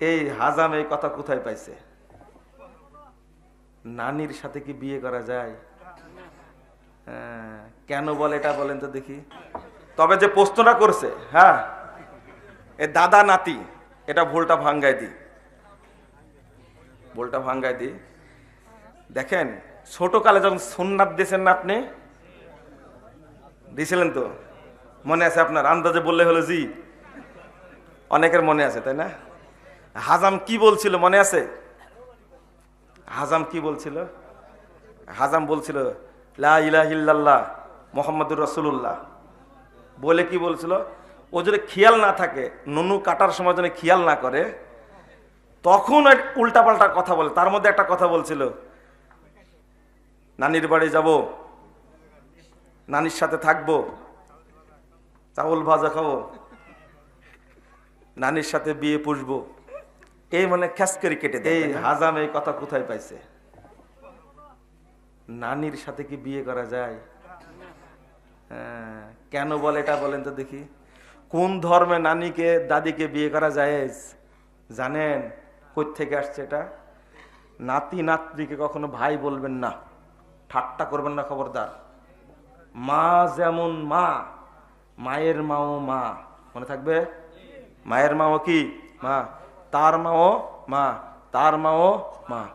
এই হাজাম এই কথা কোথায় পাইছে? নানির সাথে কি বিয়ে করা যায়? হ্যাঁ, কেন বলে এটা বলেন তো দেখি। তবে যে প্রশ্নটা করছে হ্যাঁ এ দাদা নাতি এটা ভুলটা ভাঙ্গাই দি ভুলটা ভাঙ্গাই দি দেখেন ছোট কালে যখন সুন্নাত দিয়েছেন না আপনি? দিয়েছিলেন তো? মনে আছে আপনার? আন্দাজে বললে হলো জি। অনেকের মনে আছে তাই না? হাজাম কি বলছিল, মনে আছে? হাজাম কি বলছিল? হাজাম বলছিল, লা ইলাহিল্লাল্লাহ মোহাম্মদুর রসুল্লাহ বলে কি বলছিল? ও যদি খেয়াল না থাকে, নুনু কাটার সময় যদি খেয়াল না করে, তখন উল্টাপাল্টা কথা বলে। তার মধ্যে একটা কথা বলছিল, নানির বাড়ি যাব, নানির সাথে থাকব, চাউল ভাজা খাব, নানির সাথে বিয়ে পুষবো। এই মানে খ্যাসকারি কেটে দেয়। এই হাজাম এই কথা কোথায় পাইছে? নানির সাথে কি বিয়ে করা যায়? হ্যাঁ, কেন বলে এটা বলেন তো দেখি। কোন ধর্মে নানিকে দাদিকে বিয়ে করা যায়? জানেন থেকে আসছে এটা? নাতি নাতনিকে কখনো ভাই বলবেন না। ঠাট্টা করবেন না খবরদার। মা যেমন মা মায়ের মাও মা। মনে থাকবে? মায়ের মাও কি? মা। তার মাও মা তার মাও মা।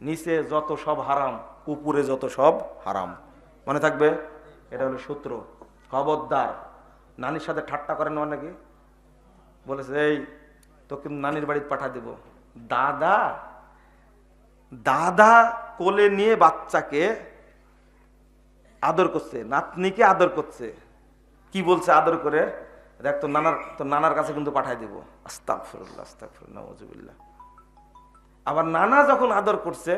নিচে যত সব হারাম, উপরে যত সব হারাম। মনে থাকবে? এটা হলো সূত্র। খবরদার। নানির সাথে ঠাট্টা করেন নাকি? বলেছে, এই, তোকে নানির বাড়িতে পাঠা দেব। দাদা? দাদা কোলে নিয়ে বাচ্চাকে আদর করছে, নাতনিকে আদর করছে। কি বলছে আদর করে? দেখ, তোর নানার তোর নানার কাছে কিন্তু পাঠাই দিব। আস্তাক ফিরুল্লাহ আস্তাক ফিরুল্লাহ আবার নানা যখন আদর করছে,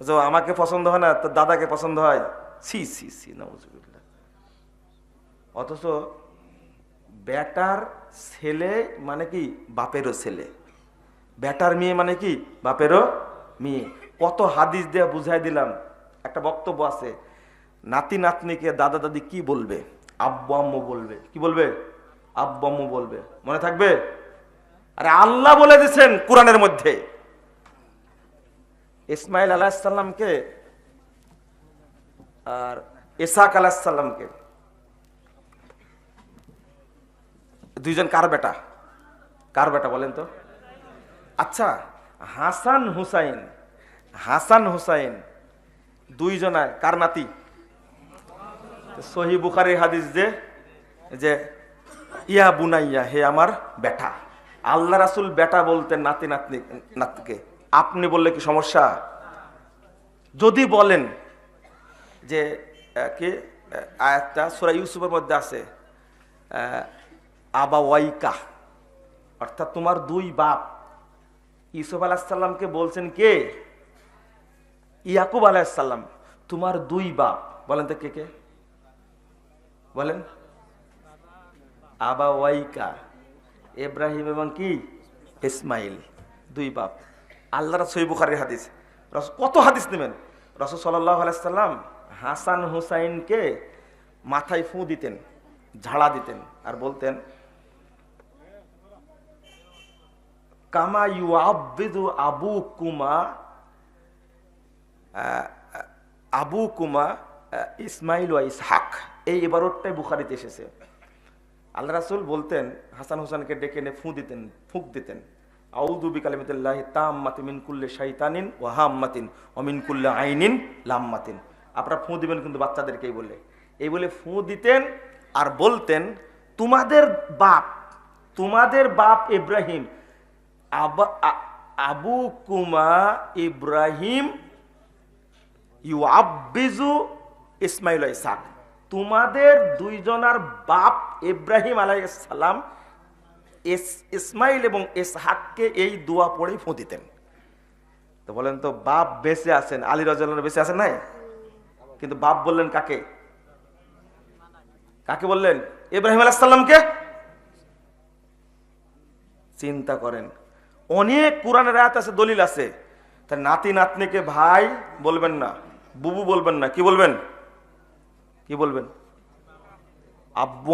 যে আমাকে পছন্দ হয় না, তোর দাদাকে পছন্দ হয় সি সি সি নজুবিল্লাহ অথচ বেটার ছেলে মানে কি? বাপেরও ছেলে। বেটার মেয়ে মানে কি? বাপেরও মেয়ে। কত হাদিস দিয়ে বুঝাই দিলাম। একটা বক্তব্য আছে নাতি নাতনিকে দাদা দাদি কি বলবে? আব্বু আম্মু বলবে। কি বলবে? আব্বু আম্মু বলবে। মনে থাকবে? আরে আল্লাহ বলে দিচ্ছেন কোরআনের মধ্যে। ইসমাইল আলাহিসাল্লামকে আর ইসাক আলাহিসাল্লামকে দুইজন কার বেটা? কার বেটা বলেন তো? আচ্ছা হাসান হুসাইন। হাসান হুসাইন দুইজনায় কার নাতি? সহি বুখারি হাদিস যে যে ইয়া বুনাইয়া, হে আমার বেটা। আল্লাহ রাসুল বেটা বলতেন নাতি নাতনি নাতকে আপনি বললে কি সমস্যা? যদি বলেন যে কি আয়াতটা সুরা ইউসুফের মধ্যে আছে আবা ওয়াইকা, অর্থাৎ তোমার দুই বাপ। ইউসুফ আলাহিসাল্লামকে বলছেন কে? ইয়াকুব আলাহিসাল্লাম তোমার দুই বাপ। বলেন তো কে কে? বলেন। আবা ওয়াইকা ইব্রাহিম এবং কি? ইসমাইল, দুই বাপ। আল্লাহ আল্লাহর সৈবুখারির হাদিস। রস- কত হাদিস নেবেন? রসদ সাল্লাহ আলাইসাল্লাম হাসান হুসাইনকে মাথায় ফু দিতেন, ঝাড়া দিতেন আর বলতেন, কামা ইউ আব্বিদু আবু কুমা আবু কুমা ইসমাইল ওয়া ইসহাক। এই এবারটাই বুখারিতে এসেছে। আল্লাহ রাসুল বলতেন, হাসান হোসেনকে ডেকে এনে ফুঁ দিতেন, ফুঁক দিতেন। আউদু বিকালিমতুল্লাহ তাম্মাতি মিন কুল্লে শাইতানিন ও হাম্মাতিন অমিন কুল্লে আইনিন লাম্মাতিন। আপনারা ফু দিবেন কিন্তু বাচ্চাদেরকেই বলে। এই বলে ফু দিতেন আর বলতেন, তোমাদের বাপ তোমাদের বাপ ইব্রাহিম, আবু কুমা ইব্রাহিম ইউ আব্বিজু ইসমাইল ইসাক। তোমাদের দুইজনার বাপ ইব্রাহিম আলাইসালাম ইসমাইল এবং ইসহাককে এই দোয়া পড়েই ফোঁ দিতেন। তো বলেন তো, বাপ বেঁচে আছেন, আলী রাজন বেঁচে আছেন নাই? কিন্তু বাপ বললেন কাকে? কাকে বললেন? ইব্রাহিম আলাইসাল্লামকে চিন্তা করেন, অনেক কোরআনের আয়াত আছে, দলিল আছে। তা নাতি নাতনিকে ভাই বলবেন না, বুবু বলবেন না, কি বলবেন? কি বলবেন? আব্বু